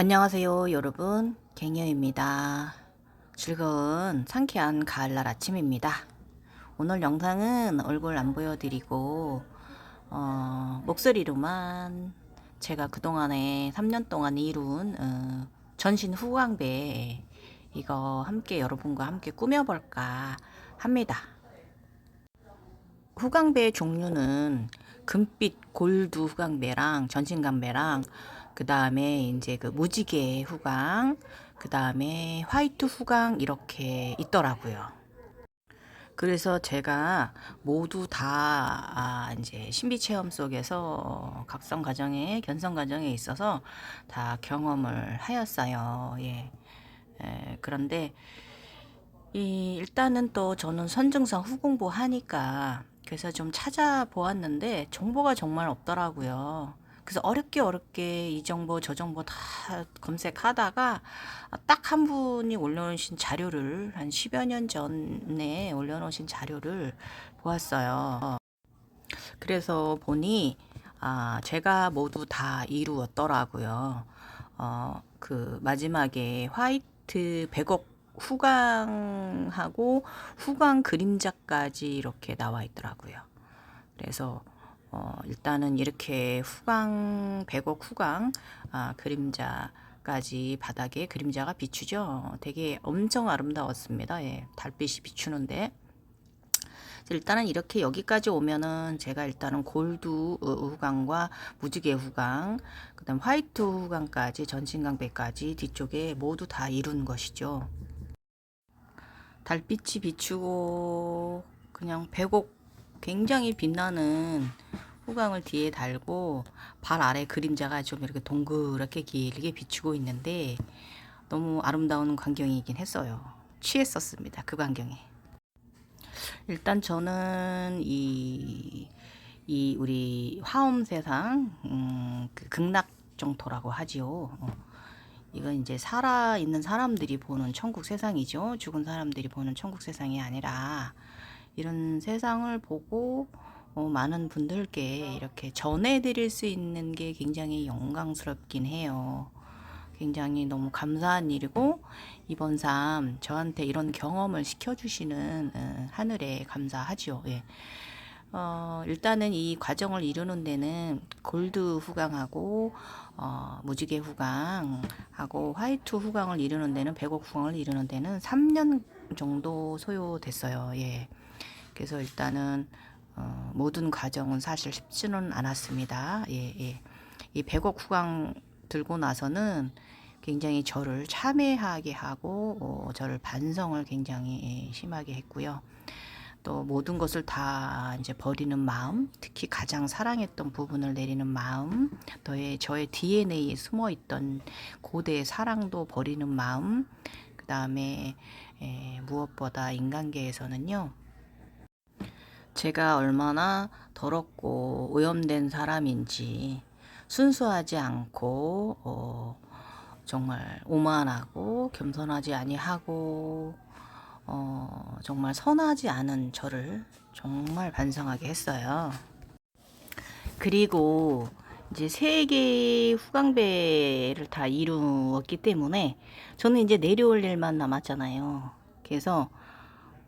안녕하세요, 여러분. 갱녀입니다. 즐거운 상쾌한 가을날 아침입니다. 오늘 영상은 얼굴 안 보여드리고, 어, 목소리로만 제가 그동안에 3년 동안 이룬 어, 전신 후광배 이거 함께 여러분과 함께 꾸며볼까 합니다. 후광배 종류는 금빛 골드 후광배랑 전신감배랑 그 다음에 이제 그 무지개 후광 그 다음에 화이트 후광 이렇게 있더라고요. 그래서 제가 모두 다 아, 이제 신비 체험 속에서 각성 과정에 견성 과정에 있어서 다 경험을 하였어요. 예. 에, 그런데 이 일단은 또 저는 선증성 후공부 하니까 그래서 좀 찾아보았는데 정보가 정말 없더라고요. 그래서 어렵게 어렵게 이 정보 저 정보 다 검색하다가 딱 한 분이 올려놓으신 자료를 한 10여 년 전에 올려놓으신 자료를 보았어요. 그래서 보니 아, 제가 모두 다 이루었더라고요. 어, 그 마지막에 화이트 백억 후광하고 후광 그림자까지 이렇게 나와 있더라고요. 그래서 어, 일단은 이렇게 후광 백억 후광 아, 그림자 까지 바닥에 그림자가 비추죠. 되게 엄청 아름다웠습니다. 예, 달빛이 비추는데 일단은 이렇게 여기까지 오면은 제가 일단은 골드 후광과 무지개 후광, 그다음 화이트 후광까지 전신강배까지 뒤쪽에 모두 다 이룬 것이죠. 달빛이 비추고 그냥 배곡 굉장히 빛나는 후광을 뒤에 달고 발 아래 그림자가 좀 이렇게 동그랗게 길게 비추고 있는데 너무 아름다운 광경이긴 했어요. 취했었습니다. 그 광경에. 일단 저는 이, 이 우리 화엄 세상, 음, 그 극락 정토라고 하지요. 어, 이건 이제 살아 있는 사람들이 보는 천국 세상이죠. 죽은 사람들이 보는 천국 세상이 아니라 이런 세상을 보고 어, 많은 분들께 이렇게 전해드릴 수 있는 게 굉장히 영광스럽긴 해요. 굉장히 너무 감사한 일이고 이번 삶 저한테 이런 경험을 시켜주시는 어, 하늘에 감사하죠. 예. 어, 일단은 이 과정을 이루는 데는 골드 후광하고 어, 무지개 후광하고 화이트 후광을 이루는 데는 백옥 후광을 이루는 데는 3년 정도 소요됐어요. 예. 그래서 일단은 어, 모든 과정은 사실 쉽지는 않았습니다. 예, 예. 이 백옥 후광 들고 나서는 굉장히 저를 참회하게 하고 어, 저를 반성을 굉장히 예, 심하게 했고요. 또 모든 것을 다 이제 버리는 마음, 특히 가장 사랑했던 부분을 내리는 마음, 또의 저의 DNA에 숨어 있던 고대의 사랑도 버리는 마음, 그 다음에 무엇보다 인간계에서는요. 제가 얼마나 더럽고 오염된 사람인지 순수하지 않고 어, 정말 오만하고 겸손하지 아니하고 어, 정말 선하지 않은 저를 정말 반성하게 했어요. 그리고 이제 세 개의 후광배를 다 이루었기 때문에 저는 이제 내려올 일만 남았잖아요. 그래서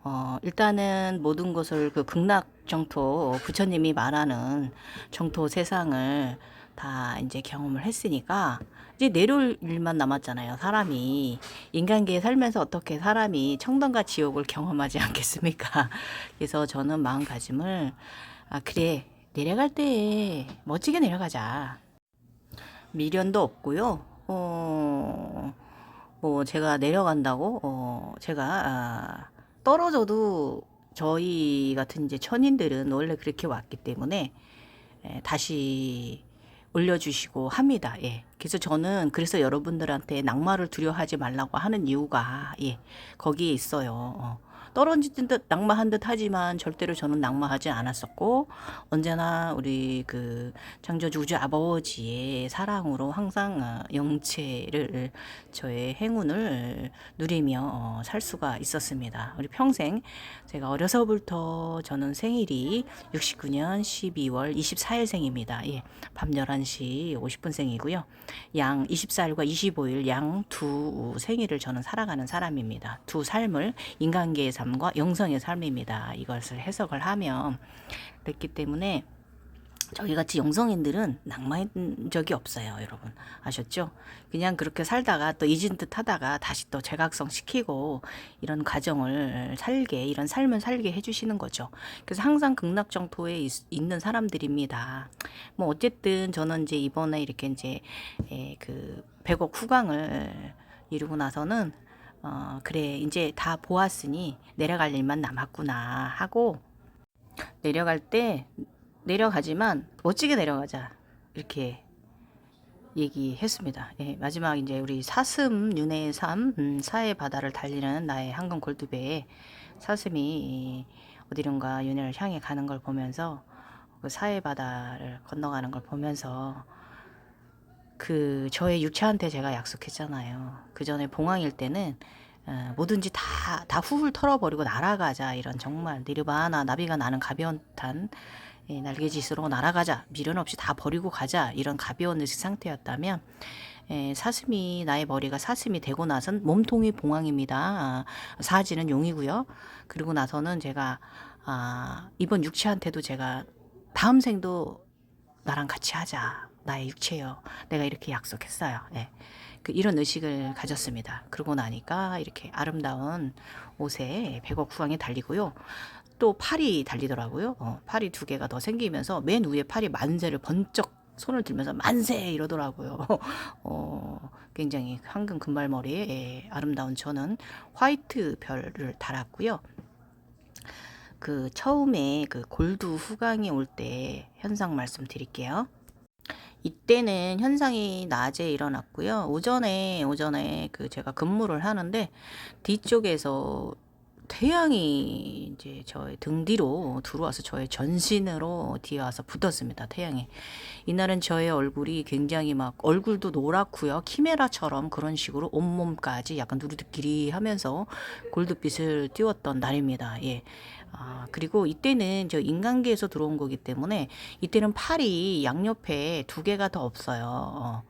어, 일단은 모든 것을 그 극락 정토 부처님이 말하는 정토 세상을 다 이제 경험을 했으니까 이제 내려올 일만 남았잖아요. 사람이 인간계에 살면서 어떻게 사람이 청동과 지옥을 경험하지 않겠습니까? 그래서 저는 마음가짐을 아 그래 내려갈 때 멋지게 내려가자. 미련도 없고요. 어, 뭐 제가 내려간다고 어, 제가 아, 떨어져도 저희 같은 이제 천인들은 원래 그렇게 왔기 때문에 에, 다시 올려주시고 합니다. 예. 그래서 저는 그래서 여러분들한테 낙마를 두려워하지 말라고 하는 이유가 예 거기에 있어요. 어, 떨어진 듯 낙마한 듯 하지만 절대로 저는 낙마하지 않았었고 언제나 우리 그 창조주 우주 아버지의 사랑으로 항상 어, 영체를 저의 행운을 누리며 어, 살 수가 있었습니다. 우리 평생 제가 어려서부터 저는 생일이 69년 12월 24일 생입니다. 예, 밤 11시 50분 생이고요. 양 24일과 25일 양 두 생일을 저는 살아가는 사람입니다. 두 삶을 인간계의 삶과 영성의 삶입니다. 이것을 해석을 하면 그랬기 때문에 저희 같이 영성인들은 낙마한 적이 없어요, 여러분. 아셨죠? 그냥 그렇게 살다가 또 잊은 듯 하다가 다시 또 재각성 시키고 이런 과정을 살게, 이런 삶을 살게 해주시는 거죠. 그래서 항상 극락정토에 있, 있는 사람들입니다. 뭐, 어쨌든 저는 이제 이번에 이렇게 이제, 에, 그, 100억 후광을 이루고 나서는, 어, 그래, 이제 다 보았으니 내려갈 일만 남았구나 하고, 내려갈 때 내려가지만 멋지게 내려가자 이렇게 얘기했습니다. 예, 마지막 이제 우리 사슴 윤회의 삶 음, 사의 바다를 달리는 나의 황금 골드배에 사슴이 어디론가 윤회를 향해 가는 걸 보면서 그 사의 바다를 건너가는 걸 보면서 그 저의 육체한테 제가 약속했잖아요. 그 전에 봉황일 때는 어, 뭐든지 다, 다 훌훌 털어버리고 날아가자. 이런 정말 니르바나 나비가 나는 가벼운 탄 예, 날개짓으로 날아가자. 미련 없이 다 버리고 가자. 이런 가벼운 의식 상태였다면 예, 사슴이 나의 머리가 사슴이 되고 나선 몸통이 봉황입니다. 아, 사지는 용이고요. 그리고 나서는 제가 아, 이번 육체한테도 제가 다음 생도 나랑 같이 하자. 나의 육체요. 내가 이렇게 약속했어요. 예. 그 이런 의식을 가졌습니다. 그러고 나니까 이렇게 아름다운 옷에 백억 후광이 달리고요. 또 팔이 달리더라고요. 어, 팔이 두 개가 더 생기면서 맨 위에 팔이 만세를 번쩍 손을 들면서 만세 이러더라고요. 어, 굉장히 황금 금발머리에 예, 아름다운 저는 화이트 별을 달았고요. 그 처음에 그 골드 후광이 올 때 현상 말씀드릴게요. 이때는 현상이 낮에 일어났고요. 오전에 오전에 그 제가 근무를 하는데 뒤쪽에서 태양이 이제 저의 등 뒤로 들어와서 저의 전신으로 뒤에 와서 붙었습니다. 태양이. 이날은 저의 얼굴이 굉장히 막 얼굴도 노랗고요. 키메라처럼 그런 식으로 온몸까지 약간 누르드끼리 하면서 골드빛을 띄웠던 날입니다. 예. 아, 그리고 이때는 저 인간계에서 들어온 거기 때문에 이때는 팔이 양옆에 두 개가 더 없어요. 어.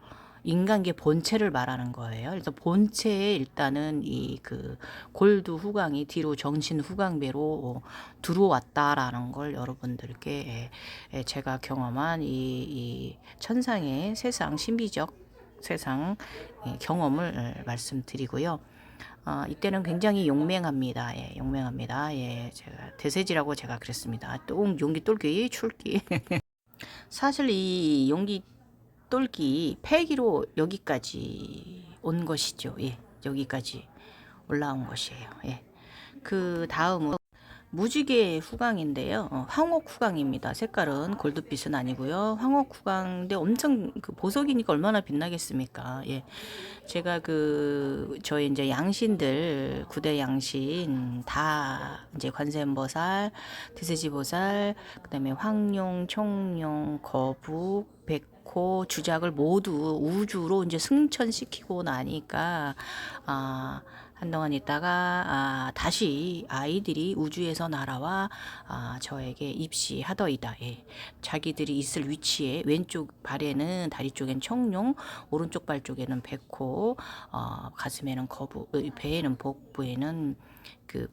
인간계 본체를 말하는 거예요. 그래서 본체에 일단은 이 그 골드 후광이 뒤로 정신 후광배로 들어왔다라는 걸 여러분들께 제가 경험한 이, 이 천상의 세상 신비적 세상 경험을 말씀드리고요. 어, 이때는 굉장히 용맹합니다. 예, 용맹합니다. 예, 제가 대세지라고 제가 그랬습니다. 또 용기 똘기 출기. 사실 이 용기 똘기 폐기로 여기까지 온 것이죠. 예, 여기까지 올라온 것이에요. 예. 그 다음은 무지개 후광인데요. 어, 황옥 후광입니다. 색깔은 골드빛은 아니고요. 황옥 후광인데 엄청 그 보석이니까 얼마나 빛나겠습니까? 예. 제가 그 저희 이제 양신들 구대 양신 다 이제 관세음보살, 대세지보살, 그다음에 황룡, 청룡, 거북, 백호, 주작을 모두 우주로 이제 승천시키고 나니까 아 한동안 있다가 아, 다시 아이들이 우주에서 날아와 아, 저에게 입시하더이다. 예. 자기들이 있을 위치에 왼쪽 발에는 다리 쪽엔 청룡, 오른쪽 발 쪽에는 백호, 어, 가슴에는 거북, 어, 배에는 복부에는 그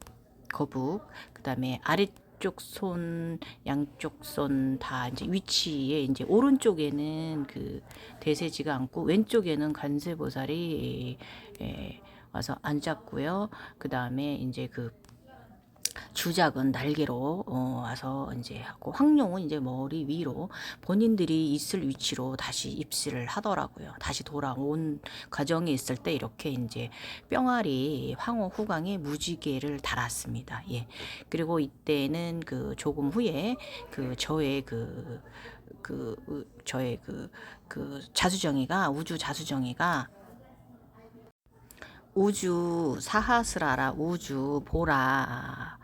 거북, 그다음에 아래 쪽 손, 양쪽 손 다 이제 위치에 이제 오른쪽에는 그 대세지가 앉고 왼쪽에는 관세보살이 예, 와서 앉았고요. 그 다음에 이제 그 주작은 날개로 어, 와서 이제 하고 황룡은 이제 머리 위로 본인들이 있을 위치로 다시 입시를 하더라고요. 다시 돌아온 과정에 있을 때 이렇게 이제 뿅아리 황호 후광에 무지개를 달았습니다. 예. 그리고 이때는 그 조금 후에 그 저의 그, 그, 저의 그, 그 자수정이가, 우주 자수정이가 우주 사하스라라 우주 보라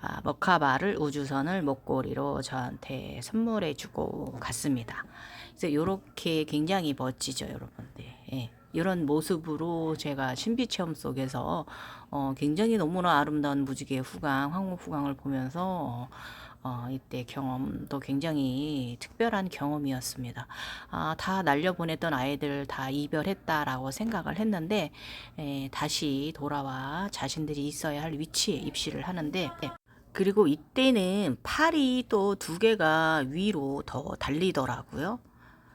아, 머카바를 우주선을 목걸이로 저한테 선물해 주고 갔습니다. 그래서 이렇게 굉장히 멋지죠, 여러분들. 예. 이런 모습으로 제가 신비 체험 속에서 어, 굉장히 너무나 아름다운 무지개 후광, 황후 후광을 보면서 어, 이때 경험도 굉장히 특별한 경험이었습니다. 아, 다 날려보냈던 아이들 다 이별했다라고 생각을 했는데 에, 다시 돌아와 자신들이 있어야 할 위치에 입시를 하는데 그리고 이때는 팔이 또 두 개가 위로 더 달리더라고요.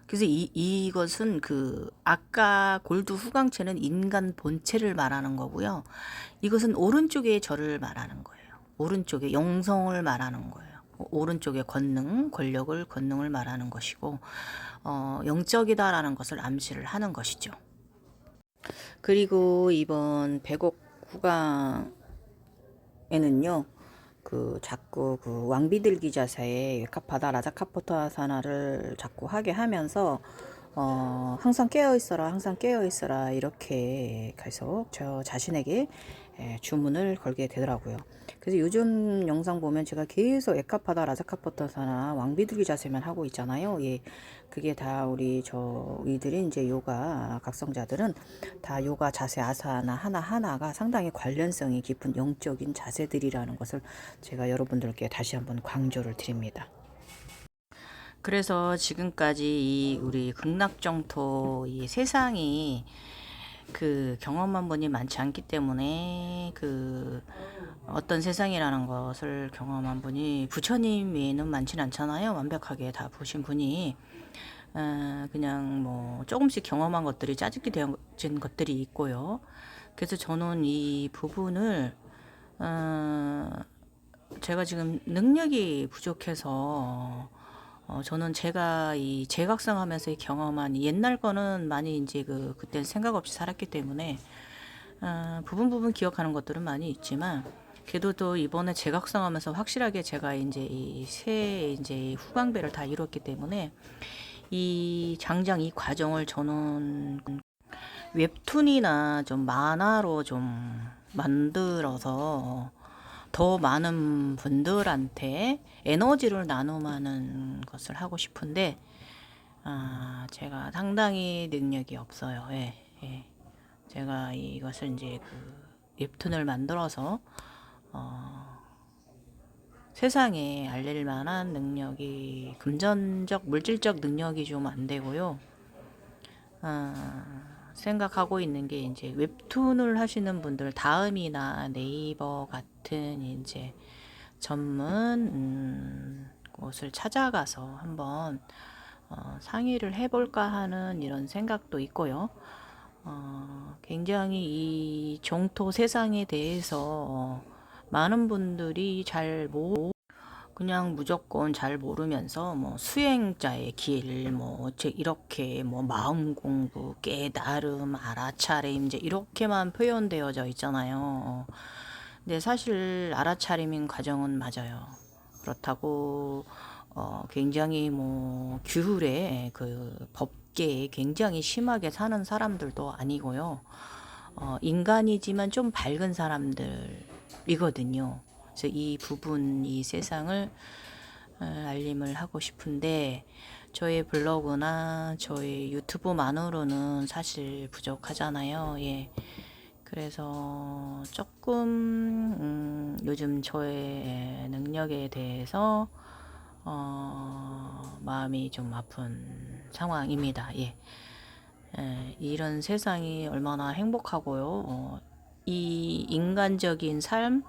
그래서 이, 이것은 그 아까 골드 후광체는 인간 본체를 말하는 거고요. 이것은 오른쪽의 저를 말하는 거예요. 오른쪽의 영성을 말하는 거예요. 오른쪽의 권능, 권력을, 권능을 말하는 것이고, 어, 영적이다라는 것을 암시를 하는 것이죠. 그리고 이번 백옥 후광에는요, 그 자꾸 그 왕비들기 자세에 웨카파다 라자카포타 사나를 자꾸 하게 하면서 어 항상 깨어 있어라 항상 깨어 있어라 이렇게 계속 저 자신에게 예, 주문을 걸게 되더라고요. 그래서 요즘 영상 보면 제가 계속 에카파다 라자카포타사나 왕비들기 자세만 하고 있잖아요. 예. 그게 다 우리 저희들이 이제 요가 각성자들은 다 요가 자세 아사나 하나하나가 상당히 관련성이 깊은 영적인 자세들이라는 것을 제가 여러분들께 다시 한번 강조를 드립니다. 그래서 지금까지 이 우리 극락정토 이 세상이 그 경험한 분이 많지 않기 때문에 그 어떤 세상이라는 것을 경험한 분이 부처님 외에는 많지는 않잖아요. 완벽하게 다 보신 분이 어, 그냥 뭐 조금씩 경험한 것들이 짜집게 되어진 것들이 있고요. 그래서 저는 이 부분을 어, 제가 지금 능력이 부족해서 어, 저는 제가 이 재각성 하면서 경험한 옛날 거는 많이 이제 그 그때 생각 없이 살았기 때문에 어, 부분 부분 기억하는 것들은 많이 있지만 그래도 또 이번에 재각성 하면서 확실하게 제가 이제 이 새 이제 후광배를 다 이뤘기 때문에 이 장장 이 과정을 저는 웹툰이나 좀 만화로 좀 만들어서 더 많은 분들한테 에너지를 나눔하는 것을 하고 싶은데 아, 제가 상당히 능력이 없어요. 예, 예. 제가 이것을 이제 그 웹툰을 만들어서 어, 세상에 알릴 만한 능력이 금전적 물질적 능력이 좀 안 되고요. 아, 생각하고 있는 게 이제 웹툰을 하시는 분들 다음이나 네이버 같은 이제 전문 음, 곳을 찾아가서 한번 어, 상의를 해볼까 하는 이런 생각도 있고요. 어, 굉장히 이 종토 세상에 대해서 어, 많은 분들이 잘 모, 그냥 무조건 잘 모르면서 뭐 수행자의 길, 뭐 이렇게 뭐 마음 공부, 깨달음, 알아차림 이제 이렇게만 표현되어져 있잖아요. 근데 사실 알아차림인 과정은 맞아요. 그렇다고 어 굉장히 뭐 규율에 그 법계에 굉장히 심하게 사는 사람들도 아니고요. 어 인간이지만 좀 밝은 사람들이거든요. 그래서 이 부분, 이 세상을 어, 알림을 하고 싶은데 저의 블로그나 저의 유튜브만으로는 사실 부족하잖아요. 예. 그래서 조금 음, 요즘 저의 능력에 대해서 어, 마음이 좀 아픈 상황입니다. 예. 예, 이런 세상이 얼마나 행복하고요. 어, 이 인간적인 삶,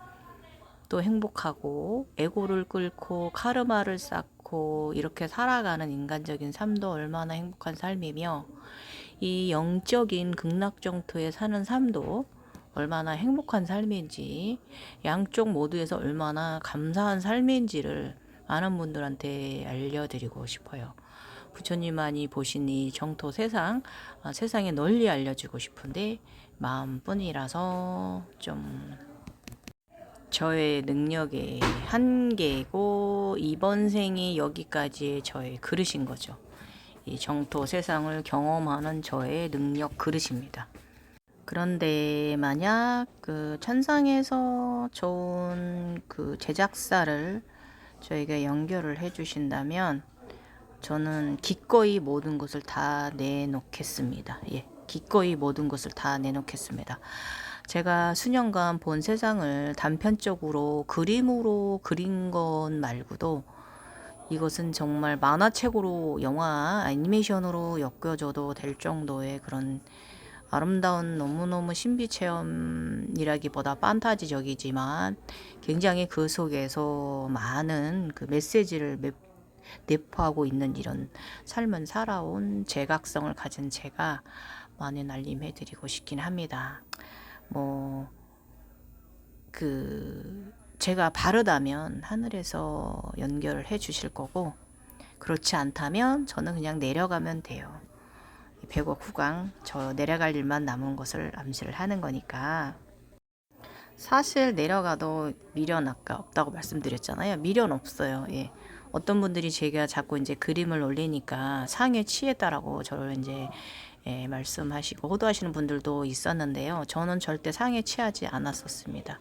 또 행복하고 에고를 끌고 카르마를 쌓고 이렇게 살아가는 인간적인 삶도 얼마나 행복한 삶이며 이 영적인 극락정토에 사는 삶도 얼마나 행복한 삶인지 양쪽 모두에서 얼마나 감사한 삶인지를 많은 분들한테 알려드리고 싶어요. 부처님만이 보신 이 정토 세상, 아, 세상에 널리 알려주고 싶은데 마음뿐이라서 좀 저의 능력의 한계고 이번 생이 여기까지의 저의 그릇인 거죠. 이 정토 세상을 경험하는 저의 능력 그릇입니다. 그런데 만약 그 천상에서 좋은 그 제작사를 저에게 연결을 해 주신다면 저는 기꺼이 모든 것을 다 내놓겠습니다. 예. 기꺼이 모든 것을 다 내놓겠습니다. 제가 수년간 본 세상을 단편적으로 그림으로 그린 것 말고도 이것은 정말 만화책으로 영화 애니메이션으로 엮여져도 될 정도의 그런 아름다운 너무너무 신비 체험이라기보다 판타지적이지만 굉장히 그 속에서 많은 그 메시지를 매- 내포하고 있는 이런 삶은 살아온 제각성을 가진 제가 많이 날림해 드리고 싶긴 합니다. 뭐, 그, 제가 바르다면 하늘에서 연결을 해 주실 거고, 그렇지 않다면 저는 그냥 내려가면 돼요. 100억 후광, 저 내려갈 일만 남은 것을 암시를 하는 거니까. 사실 내려가도 미련 아까 없다고 말씀드렸잖아요. 미련 없어요. 예. 어떤 분들이 제가 자꾸 이제 그림을 올리니까 상에 취했다라고 저를 이제 예, 말씀하시고 호도하시는 분들도 있었는데요. 저는 절대 상에 취하지 않았었습니다.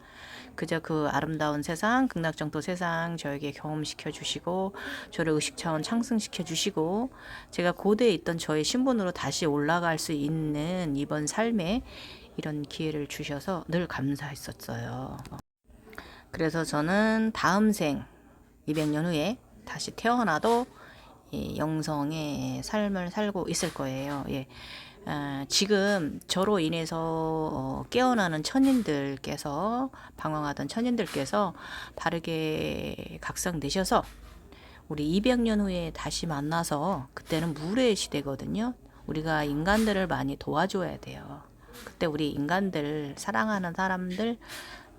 그저 그 아름다운 세상, 극락정토 세상 저에게 경험시켜 주시고 저를 의식 차원 창승시켜 주시고 제가 고대에 있던 저의 신분으로 다시 올라갈 수 있는 이번 삶에 이런 기회를 주셔서 늘 감사했었어요. 그래서 저는 다음 생 200년 후에 다시 태어나도 이 영성의 삶을 살고 있을 거예요. 예. 아, 지금 저로 인해서 어, 깨어나는 천인들께서 방황하던 천인들께서 바르게 각성되셔서 우리 200년 후에 다시 만나서 그때는 물의 시대거든요. 우리가 인간들을 많이 도와줘야 돼요. 그때 우리 인간들 사랑하는 사람들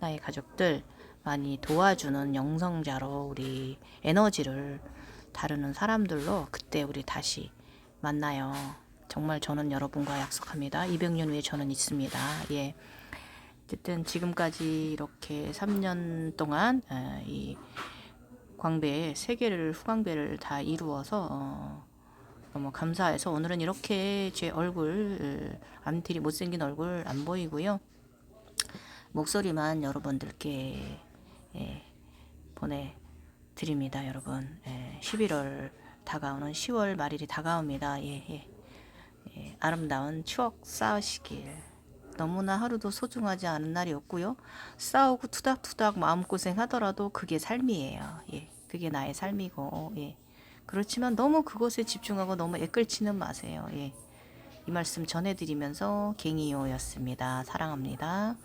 나의 가족들 많이 도와주는 영성자로 우리 에너지를 다루는 사람들로 그때 우리 다시 만나요. 정말 저는 여러분과 약속합니다. 200년 후에 저는 있습니다. 예. 어쨌든 지금까지 이렇게 3년 동안 어, 이 광배 세 개를 후광배를 다 이루어서 어, 너무 감사해서 오늘은 이렇게 제 얼굴 암틀이 못생긴 얼굴 안 보이고요. 목소리만 여러분들께 예, 보내 드립니다, 여러분. 예, 11월 다가오는 10월 말일이 다가옵니다. 예, 예. 예, 아름다운 추억 쌓으시길. 너무나 하루도 소중하지 않은 날이 없고요. 싸우고 투닥투닥 마음고생 하더라도 그게 삶이에요. 예, 그게 나의 삶이고, 예. 그렇지만 너무 그것에 집중하고 너무 애끌치는 마세요. 예. 이 말씀 전해드리면서 갱이요였습니다. 사랑합니다.